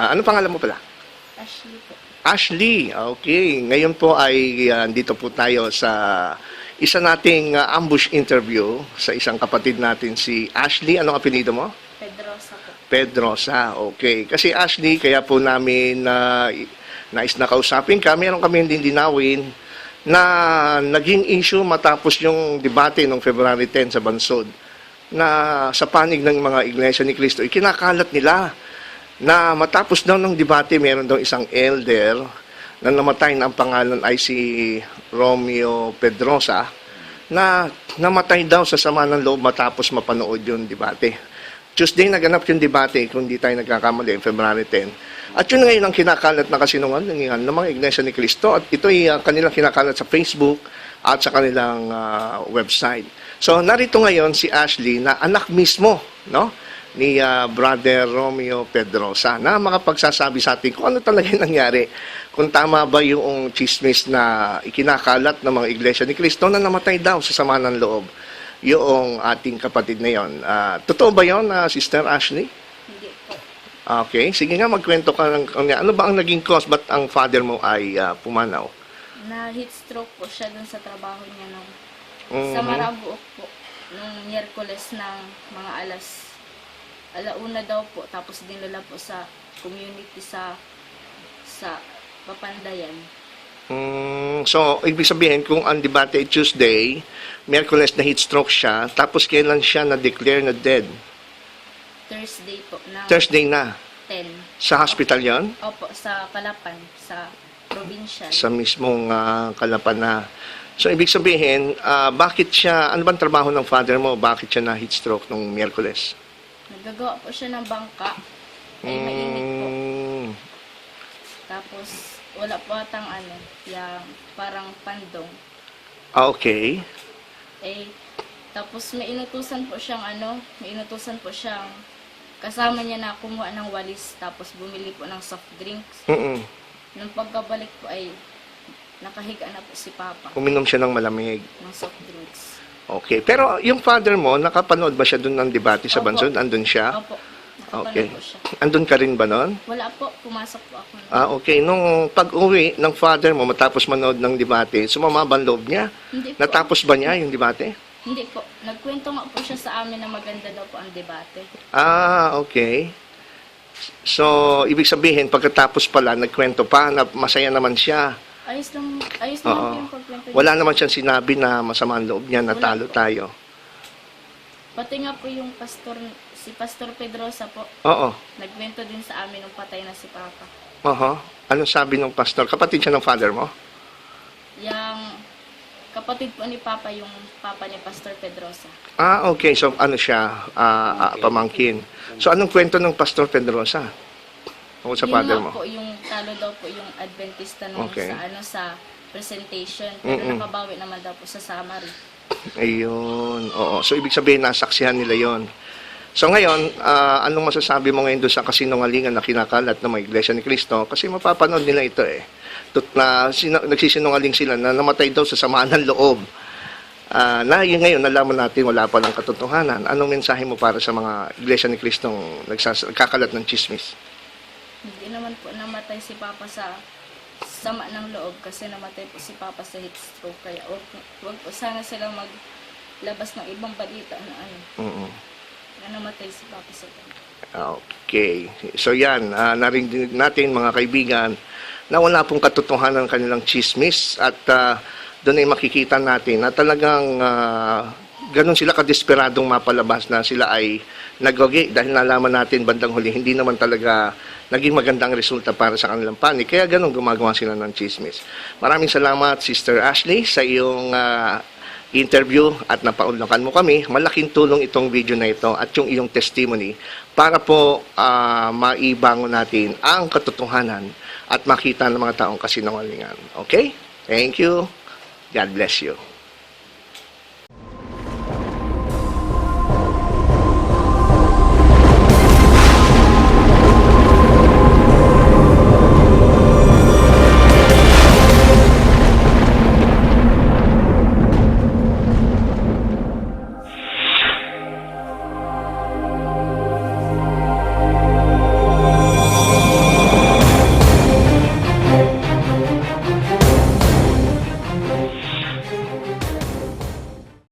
Ah, ano pangalan mo pala? Ashley po. Ashley, okay. Ngayon po ay ah, dito po tayo sa isa nating ah, ambush interview sa isang kapatid natin si Ashley. Anong apelido mo? Pedrosa po. Pedrosa, okay. Kasi Ashley, kaya po namin na nais na kausapin ka, meron kami din dinawin na naging issue matapos yung debate noong February 10 sa Bansod na sa panig ng mga iglesia ni Cristo, ikinakalat nila na matapos daw ng debate, meron daw isang elder na namatay na ang pangalan ay si Romeo Pedrosa na namatay daw sa sama ng loob matapos mapanood yung debate. Tuesday naganap yung debate, kung di tayo nagkakamali, February 10. At yun ngayon ang kinakalat na kasinungalingan ng mga Iglesia ni Cristo at ito ay uh, kanilang kinakalat sa Facebook at sa kanilang ah, website. So narito ngayon si Ashley na anak mismo no ni ah, Brother Romeo Pedrosa na makapagsasabi sa atin kung ano talaga nangyari. Kung tama ba yung chismis na ikinakalat ng mga Iglesia ni Cristo na namatay daw sa sama ng loob yung ating kapatid na yon. Ah, totoo ba yon, ah, Sister Ashley? Hindi po. Okay, sige nga magkwento ka ng ano ba ang naging cause ba't ang father mo ay ah, pumanaw? Na heat stroke po siya dun sa trabaho niya nung Mhm. sa Marabuok po. Nung Miyerkules ng mga alas alauna daw po. Tapos dinala po sa community sa sa Papandayan. Mm, so, ibig sabihin, kung ang debate ay Tuesday, Merkules na heat stroke siya, tapos kailan siya na-declare na dead? Thursday po na Thursday na. 10. Sa hospital yon Opo, sa Kalapan, sa provincial. Sa mismong ah, Kalapan na. So, ibig sabihin, ah, bakit siya, ano bang trabaho ng father mo? Bakit siya na heat stroke nung Merkules? Nagagawa po siya ng bangka. Ay mainit po. Mm, Tapos, wala po atang ano, yung parang pandong. ah, okay. Eh, tapos may inutusan po siyang ano, may inutusan po siyang kasama niya na kumuha ng walis, tapos bumili po ng soft drinks. Mm-mm. Nung pagkabalik po ay nakahiga na po si Papa Uminom siya ng malamig. ng soft drinks. Okay. Pero yung father mo, nakapanood ba siya doon ng debate sa Opo. Bansod? Andun siya? Opo, nakapanood Okay. po siya. Andun ka rin ba noon? Wala po, pumasok po ako. Ah, okay. Nung pag-uwi ng father mo, matapos manood ng debate, sumama ba ang loob niya? Hindi po. Natapos ba niya yung debate? Hindi po. Nagkwento nga po siya sa amin na maganda daw po ang debate. Ah, okay. So, ibig sabihin, pagkatapos pala, nagkwento pa na masaya naman siya. Ayos lang, ayos po Oo. yung niya. Wala naman siyang sinabi na masama ang loob niya, natalo tayo. Pati nga po yung pastor, si Pastor Pedrosa po, Oo. nagkwento din sa amin nung patay na si Papa. Oho. Anong sabi ng pastor? Kapatid siya ng father mo? Yang kapatid po ni Papa, yung Papa ni Pastor Pedrosa. Ah, okay. So, ano siya? Ah, ah, pamangkin. So, anong kwento ng Pastor Pedrosa? O sa father mo? po yung talo daw po yung Adventista nung Okay. sa ano sa presentation. Pero Mm-mm. nakabawi naman daw po sa summary. Ayun. Oo. So, ibig sabihin, nasaksihan nila yon. So, ngayon, ah, anong masasabi mo ngayon doon sa kasinungalingan na kinakalat ng mga Iglesia ni Cristo? Kasi mapapanood nila ito eh. Tut na sina- nagsisinungaling sila na namatay daw sa samaan ng loob. Ah, na yun ngayon, nalaman natin wala pa ng katotohanan. Anong mensahe mo para sa mga Iglesia ni Cristong nagsas- nagkakalat ng chismis? Hindi naman po namatay si Papa sa sama ng loob kasi namatay po si Papa sa heat stroke. Kaya wag, wag po sana silang maglabas ng ibang balita na ano, Mm-mm. na namatay si Papa sa ganun. Okay. So yan, uh, narinig natin mga kaibigan na wala pong katotohanan ng kanilang chismis at ah, doon ay makikita natin na talagang ah, ganun sila kadesperadong mapalabas na sila ay nagwagi dahil nalaman natin bandang huli hindi naman talaga naging magandang resulta para sa kanilang panig. Kaya ganun gumagawa sila ng chismis. Maraming salamat Sister Ashley sa iyong ah, interview at napaunlakan mo kami. Malaking tulong itong video na ito at yung iyong testimony para po ah, maibangon natin ang katotohanan at makita ng mga taong kasinungalingan. Okay? Thank you. God bless you.